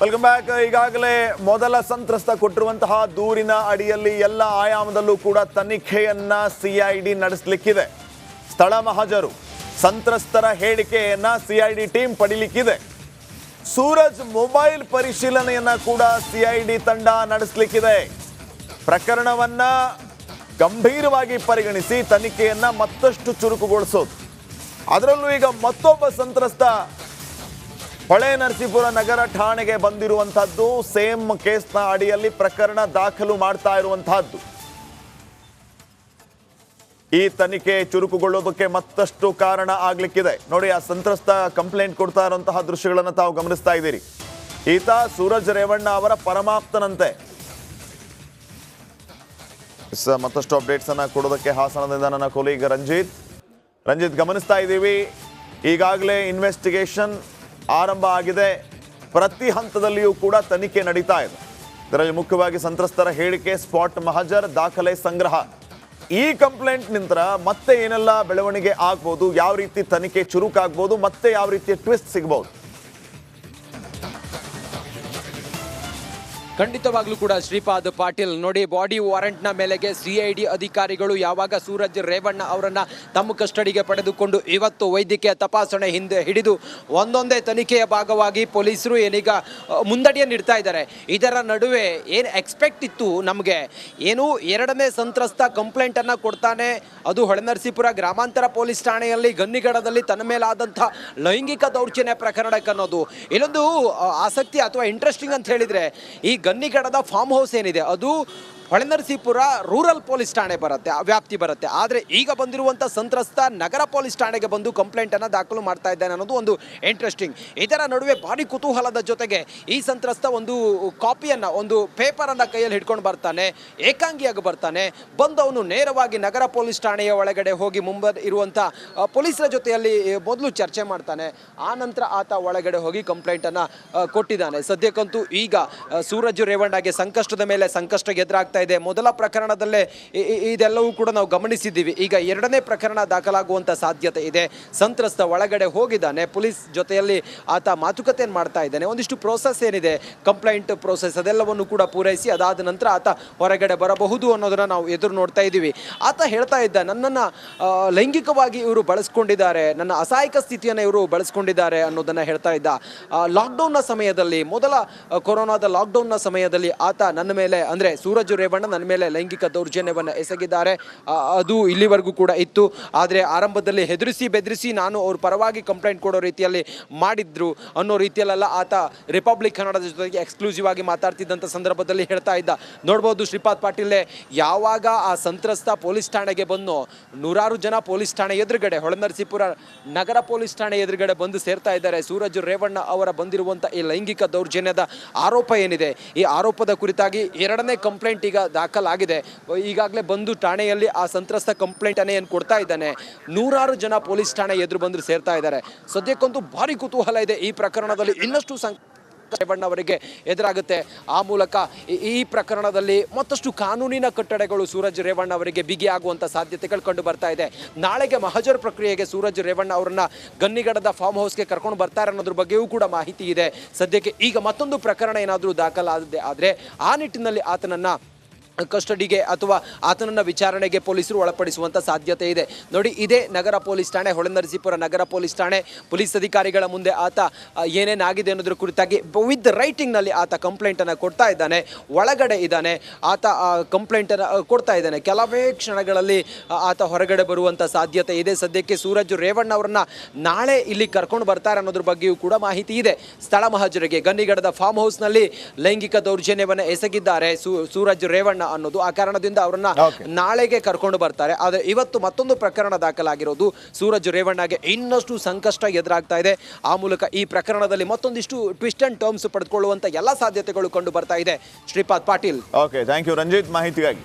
Welcome back ಈಗಾಗಲೇ ಮೊದಲ ಸಂತ್ರಸ್ತ ಕೊಟ್ಟಿರುವಂತಹ ದೂರಿನ ಅಡಿಯಲ್ಲಿ ಎಲ್ಲ ಆಯಾಮದಲ್ಲೂ ಕೂಡ ತನಿಖೆಯನ್ನ ಸಿಐಡಿ ನಡೆಸಲಿಕ್ಕಿದೆ. ಸ್ಥಳ ಮಹಜರು, ಸಂತ್ರಸ್ತರ ಹೇಳಿಕೆಯನ್ನ ಸಿಐಡಿ ಟೀಮ್ ಪಡಿಲಿಕ್ಕಿದೆ. ಸೂರಜ್ ಮೊಬೈಲ್ ಪರಿಶೀಲನೆಯನ್ನ ಕೂಡ ಸಿಐಡಿ ತಂಡ ನಡೆಸಲಿಕ್ಕಿದೆ. ಪ್ರಕರಣವನ್ನ ಗಂಭೀರವಾಗಿ ಪರಿಗಣಿಸಿ ತನಿಖೆಯನ್ನ ಮತ್ತಷ್ಟು ಚುರುಕುಗೊಳಿಸೋದು. ಅದರಲ್ಲೂ ಈಗ ಮತ್ತೊಬ್ಬ ಸಂತ್ರಸ್ತ ಹೊಳೆ ನರಸೀಪುರ ನಗರ ಠಾಣೆಗೆ ಬಂದಿರುವಂತಹದ್ದು ಸೇಮ್ ಕೇಸ್ನ ಅಡಿಯಲ್ಲಿ ಪ್ರಕರಣ ದಾಖಲು ಮಾಡ್ತಾ ಇರುವಂತಹದ್ದು ಈ ತನಿಖೆ ಚುರುಕುಗೊಳ್ಳೋದಕ್ಕೆ ಮತ್ತಷ್ಟು ಕಾರಣ ಆಗ್ಲಿಕ್ಕಿದೆ. ನೋಡಿ, ಆ ಸಂತ್ರಸ್ತ ಕಂಪ್ಲೇಂಟ್ ಕೊಡ್ತಾ ಇರುವಂತಹ ದೃಶ್ಯಗಳನ್ನು ತಾವು ಗಮನಿಸ್ತಾ ಇದ್ದೀರಿ. ಈತ ಸೂರಜ್ ರೇವಣ್ಣ ಅವರ ಪರಮಾಪ್ತನಂತೆ. ಮತ್ತಷ್ಟು ಅಪ್ಡೇಟ್ಸ್ ಅನ್ನ ಕೊಡೋದಕ್ಕೆ ಹಾಸನದಿಂದ ನನ್ನ ಕೊಲೀಗ್ ರಂಜಿತ್. ರಂಜಿತ್, ಗಮನಿಸ್ತಾ ಇದ್ದೀವಿ. ಈಗಾಗಲೇ ಇನ್ವೆಸ್ಟಿಗೇಷನ್ ಆರಂಭ ಆಗಿದೆ. ಪ್ರತಿ ಹಂತದಲ್ಲಿಯೂ ಕೂಡ ತನಿಖೆ ನಡೀತಾ ಇದೆ. ಇದರಲ್ಲಿ ಮುಖ್ಯವಾಗಿ ಸಂತ್ರಸ್ತರ ಹೇಳಿಕೆ, ಸ್ಪಾಟ್ ಮಹಜರ್, ದಾಖಲೆ ಸಂಗ್ರಹ. ಈ ಕಂಪ್ಲೇಂಟ್ ನಿಂತರ ಮತ್ತೆ ಏನೆಲ್ಲ ಬೆಳವಣಿಗೆ ಆಗ್ಬೋದು, ಯಾವ ರೀತಿ ತನಿಖೆ ಚುರುಕಾಗ್ಬೋದು, ಮತ್ತೆ ಯಾವ ರೀತಿಯ ಟ್ವಿಸ್ಟ್ ಸಿಗ್ಬೋದು? ಖಂಡಿತವಾಗ್ಲೂ ಕೂಡ ಶ್ರೀಪಾದ್ ಪಾಟೀಲ್, ನೋಡಿ, ಬಾಡಿ ವಾರೆಂಟ್ನ ಮೇಲೆಗೆ ಸಿಐಡಿ ಅಧಿಕಾರಿಗಳು ಯಾವಾಗ ಸೂರಜ್ ರೇವಣ್ಣ ಅವರನ್ನ ತಮ್ಮ ಕಸ್ಟಡಿಗೆ ಪಡೆದುಕೊಂಡು ಇವತ್ತು ವೈದ್ಯಕೀಯ ತಪಾಸಣೆ ಹಿಂದೆ ಹಿಡಿದು ಒಂದೊಂದೇ ತನಿಖೆಯ ಭಾಗವಾಗಿ ಪೊಲೀಸರು ಏನೀಗ ಮುಂದಡಿಯನ್ನು ಇಡ್ತಾ ಇದ್ದಾರೆ. ಇದರ ನಡುವೆ ಏನು ಎಕ್ಸ್ಪೆಕ್ಟ್ ಇತ್ತು ನಮಗೆ? ಏನು ಎರಡನೇ ಸಂತ್ರಸ್ತ ಕಂಪ್ಲೇಂಟನ್ನು ಕೊಡ್ತಾನೆ, ಅದು ಹೊಳೆನರಸೀಪುರ ಗ್ರಾಮಾಂತರ ಪೊಲೀಸ್ ಠಾಣೆಯಲ್ಲಿ ಗನ್ನಿಗಡದಲ್ಲಿ ತನ್ನ ಮೇಲಾದಂಥ ಲೈಂಗಿಕ ದೌರ್ಜನ್ಯ ಪ್ರಕರಣಕ್ಕೆ ಅನ್ನೋದು ಇಲ್ಲೊಂದು ಆಸಕ್ತಿ ಅಥವಾ ಇಂಟ್ರೆಸ್ಟಿಂಗ್ ಅಂತ ಹೇಳಿದ್ರೆ, ಈ ಗನ್ನಿಗಡದ ಫಾರ್ಮ್ ಹೌಸ್ ಏನಿದೆ? ಅದು ಹೊಳೆನರಸೀಪುರ ರೂರಲ್ ಪೊಲೀಸ್ ಠಾಣೆ ಬರುತ್ತೆ, ವ್ಯಾಪ್ತಿ ಬರುತ್ತೆ. ಆದರೆ ಈಗ ಬಂದಿರುವಂಥ ಸಂತ್ರಸ್ತ ನಗರ ಪೊಲೀಸ್ ಠಾಣೆಗೆ ಬಂದು ಕಂಪ್ಲೇಂಟನ್ನು ದಾಖಲು ಮಾಡ್ತಾ ಇದ್ದಾನೆ ಅನ್ನೋದು ಒಂದು ಇಂಟ್ರೆಸ್ಟಿಂಗ್ ಇದರ ನಡುವೆ ಭಾರಿ ಕುತೂಹಲದ ಜೊತೆಗೆ ಈ ಸಂತ್ರಸ್ತ ಒಂದು ಕಾಪಿಯನ್ನು ಒಂದು ಪೇಪರನ್ನು ಕೈಯಲ್ಲಿ ಹಿಡ್ಕೊಂಡು ಬರ್ತಾನೆ, ಏಕಾಂಗಿಯಾಗಿ ಬರ್ತಾನೆ. ಬಂದವನು ನೇರವಾಗಿ ನಗರ ಪೊಲೀಸ್ ಠಾಣೆಯ ಒಳಗಡೆ ಹೋಗಿ ಮುಂಬ ಇರುವಂಥ ಪೊಲೀಸರ ಜೊತೆಯಲ್ಲಿ ಮೊದಲು ಚರ್ಚೆ ಮಾಡ್ತಾನೆ. ಆ ನಂತರ ಆತ ಒಳಗಡೆ ಹೋಗಿ ಕಂಪ್ಲೇಂಟನ್ನು ಕೊಟ್ಟಿದ್ದಾನೆ. ಸದ್ಯಕ್ಕಂತೂ ಈಗ ಸೂರಜ್ ರೇವಣ್ಣಗೆ ಸಂಕಷ್ಟದ ಮೇಲೆ ಸಂಕಷ್ಟ ಎದುರಾಗ್ತಾ ಇದೆ. ಮೊದಲ ಪ್ರಕರಣದಲ್ಲೇ ಇದೆಲ್ಲವೂ ಕೂಡ ನಾವು ಗಮನಿಸಿದ್ದೀವಿ. ಈಗ ಎರಡನೇ ಪ್ರಕರಣ ದಾಖಲಾಗುವಂಥ ಸಾಧ್ಯತೆ ಇದೆ. ಸಂತ್ರಸ್ತ ಒಳಗಡೆ ಹೋಗಿದ್ದಾನೆ. ಪೊಲೀಸ್ ಜೊತೆಯಲ್ಲಿ ಆತ ಮಾತುಕತೆಯನ್ನು ಮಾಡ್ತಾ ಇದ್ದಾನೆ. ಒಂದಿಷ್ಟು ಪ್ರೋಸೆಸ್ ಏನಿದೆ? ಕಂಪ್ಲೇಂಟ್ ಪ್ರೋಸೆಸ್ ಅದೆಲ್ಲವನ್ನು ಕೂಡ ಪೂರೈಸಿ ಅದಾದ ನಂತರ ಆತ ಹೊರಗಡೆ ಬರಬಹುದು ಅನ್ನೋದನ್ನ ನಾವು ಎದುರು ನೋಡ್ತಾ ಇದ್ದೀವಿ. ಆತ ಹೇಳ್ತಾ ಇದ್ದ, ನನ್ನನ್ನು ಲೈಂಗಿಕವಾಗಿ ಇವರು ಬಳಸ್ಕೊಂಡಿದ್ದಾರೆ. ನನ್ನ ಅಸಹಾಯಕ ಸ್ಥಿತಿಯನ್ನು ಇವರು ಬಳಸ್ಕೊಂಡಿದ್ದಾರೆ ಅನ್ನೋದನ್ನ ಹೇಳ್ತಾ ಇದ್ದ. ಲಾಕ್ಡೌನ್ನ ಸಮಯದಲ್ಲಿ, ಮೊದಲ ಕೊರೋನಾದ ಲಾಕ್ಡೌನ್ನ ಸಮಯದಲ್ಲಿ ಆತ ನನ್ನ ಮೇಲೆ, ಅಂದರೆ ಸೂರಜ್ ನನ್ನ ಮೇಲೆ ಲೈಂಗಿಕ ದೌರ್ಜನ್ಯವನ್ನು ಎಸಗಿದ್ದಾರೆ. ಅದು ಇಲ್ಲಿವರೆಗೂ ಕೂಡ ಇತ್ತು. ಆದರೆ ಆರಂಭದಲ್ಲಿ ಹೆದರಿಸಿ ಬೆದರಿಸಿ ನಾನು ಅವ್ರ ಪರವಾಗಿ ಕಂಪ್ಲೇಂಟ್ ಕೊಡೋ ರೀತಿಯಲ್ಲಿ ಮಾಡಿದ್ರು ಅನ್ನೋ ರೀತಿಯಲ್ಲೆಲ್ಲ ಆತ ರಿಪಬ್ಲಿಕ್ ಕನ್ನಡದ ಜೊತೆಗೆ ಎಕ್ಸ್ಕ್ಲೂಸಿವ್ ಆಗಿ ಮಾತಾಡ್ತಿದ್ದಂಥ ಸಂದರ್ಭದಲ್ಲಿ ಹೇಳ್ತಾ ಇದ್ದ. ನೋಡ್ಬೋದು ಶ್ರೀಪಾದ್ ಪಾಟೀಲೆ, ಯಾವಾಗ ಆ ಸಂತ್ರಸ್ತ ಪೊಲೀಸ್ ಠಾಣೆಗೆ ಬಂದು ನೂರಾರು ಜನ ಪೊಲೀಸ್ ಠಾಣೆ ಎದುರುಗಡೆ ಹೊಳೆನರಸೀಪುರ ನಗರ ಪೊಲೀಸ್ ಠಾಣೆ ಎದುರುಗಡೆ ಬಂದು ಸೇರ್ತಾ ಇದ್ದಾರೆ. ಸೂರಜ್ ರೇವಣ್ಣ ಅವರ ಬಂದಿರುವಂಥ ಈ ಲೈಂಗಿಕ ದೌರ್ಜನ್ಯದ ಆರೋಪ ಏನಿದೆ? ಈ ಆರೋಪದ ಕುರಿತಾಗಿ ಎರಡನೇ ಕಂಪ್ಲೇಂಟ್ ಈಗ ದಾಖಲಾಗಿದೆ. ಈಗಾಗಲೇ ಬಂದು ಠಾಣೆಯಲ್ಲಿ ಆ ಸಂತ್ರಸ್ತ ಕಂಪ್ಲೇಂಟ್ ಅನ್ನ ಏನು ಕೊಡ್ತಾ ಇದ್ದಾನೆ. ನೂರಾರು ಜನ ಪೊಲೀಸ್ ಠಾಣೆ ಎದುರು ಬಂದು ಸೇರ್ತಾ ಇದ್ದಾರೆ. ಸದ್ಯಕ್ಕಂತೂ ಭಾರಿ ಕುತೂಹಲ ಇದೆ ಈ ಪ್ರಕರಣದಲ್ಲಿ. ಇನ್ನಷ್ಟು ಸಂ ರೇವಣ್ಣ ಅವರಿಗೆ ಎದುರಾಗುತ್ತೆ. ಆ ಮೂಲಕ ಈ- ಪ್ರಕರಣದಲ್ಲಿ ಮತ್ತಷ್ಟು ಕಾನೂನಿನ ಕಟ್ಟಡಗಳು ಸೂರಜ್ ರೇವಣ್ಣ ಅವರಿಗೆ ಬಿಗಿಯಾಗುವಂಥ ಸಾಧ್ಯತೆಗಳು ಕಂಡು ಬರ್ತಾ ಇದೆ. ನಾಳೆಗೆ ಮಹಜರ್ ಪ್ರಕ್ರಿಯೆಗೆ ಸೂರಜ್ ರೇವಣ್ಣ ಅವರನ್ನ ಗನ್ನಿಗಡದ ಫಾರ್ಮ್ ಹೌಸ್ಗೆ ಕರ್ಕೊಂಡು ಬರ್ತಾರೆ ಅನ್ನೋದ್ರ ಬಗ್ಗೆಯೂ ಕೂಡ ಮಾಹಿತಿ ಇದೆ. ಸದ್ಯಕ್ಕೆ ಈಗ ಮತ್ತೊಂದು ಪ್ರಕರಣ ಏನಾದರೂ ದಾಖಲಾಗಿದೆ ಆದರೆ ಆ ನಿಟ್ಟಿನಲ್ಲಿ ಆತನನ್ನ ಕಸ್ಟಡಿಗೆ ಅಥವಾ ಆತನನ್ನು ವಿಚಾರಣೆಗೆ ಪೊಲೀಸರು ಒಳಪಡಿಸುವಂಥ ಸಾಧ್ಯತೆ ಇದೆ. ನೋಡಿ, ಇದೇ ನಗರ ಪೊಲೀಸ್ ಠಾಣೆ, ಹೊಳೆನರಸೀಪುರ ನಗರ ಪೊಲೀಸ್ ಠಾಣೆ, ಪೊಲೀಸ್ ಅಧಿಕಾರಿಗಳ ಮುಂದೆ ಆತ ಏನೇನಾಗಿದೆ ಅನ್ನೋದ್ರ ಕುರಿತಾಗಿ ವಿತ್ ರೈಟಿಂಗ್ನಲ್ಲಿ ಆತ ಕಂಪ್ಲೇಂಟನ್ನು ಕೊಡ್ತಾ ಇದ್ದಾನೆ, ಒಳಗಡೆ ಇದ್ದಾನೆ, ಆತ ಕಂಪ್ಲೇಂಟನ್ನು ಕೊಡ್ತಾ ಇದ್ದಾನೆ. ಕೆಲವೇ ಕ್ಷಣಗಳಲ್ಲಿ ಆತ ಹೊರಗಡೆ ಬರುವಂಥ ಸಾಧ್ಯತೆ ಇದೆ. ಸದ್ಯಕ್ಕೆ ಸೂರಜ್ ರೇವಣ್ಣ ಅವರನ್ನ ನಾಳೆ ಇಲ್ಲಿ ಕರ್ಕೊಂಡು ಬರ್ತಾರೆ ಅನ್ನೋದ್ರ ಬಗ್ಗೆಯೂ ಕೂಡ ಮಾಹಿತಿ ಇದೆ. ಸ್ಥಳ ಮಹಾಜರಿಗೆ ಗನ್ನಿಗಡದ ಫಾರ್ಮ್ ಹೌಸ್ನಲ್ಲಿ ಲೈಂಗಿಕ ದೌರ್ಜನ್ಯವನ್ನು ಎಸಗಿದ್ದಾರೆ ಸೂರಜ್ ರೇವಣ್ಣ ಅನ್ನೋದು ಆ ಕಾರಣದಿಂದ ಅವರನ್ನ ನಾಳೆಗೆ ಕರ್ಕೊಂಡು ಬರ್ತಾರೆ. ಆದರೆ ಇವತ್ತು ಮತ್ತೊಂದು ಪ್ರಕರಣ ದಾಖಲಾಗಿರೋದು ಸೂರಜ್ ರೇವಣ್ಣಗೆ ಇನ್ನಷ್ಟು ಸಂಕಷ್ಟ ಎದುರಾಗ್ತಾ ಇದೆ. ಆ ಮೂಲಕ ಈ ಪ್ರಕರಣದಲ್ಲಿ ಮತ್ತೊಂದಿಷ್ಟು ಟ್ವಿಸ್ಟ್ ಅಂಡ್ ಟರ್ಮ್ಸ್ ಪಡೆದುಕೊಳ್ಳುವಂತ ಎಲ್ಲ ಸಾಧ್ಯತೆಗಳು ಕಂಡು ಬರ್ತಾ ಇದೆ. Shripad Patil. Okay thank you Ranjith ಮಾಹಿತಿಗಾಗಿ.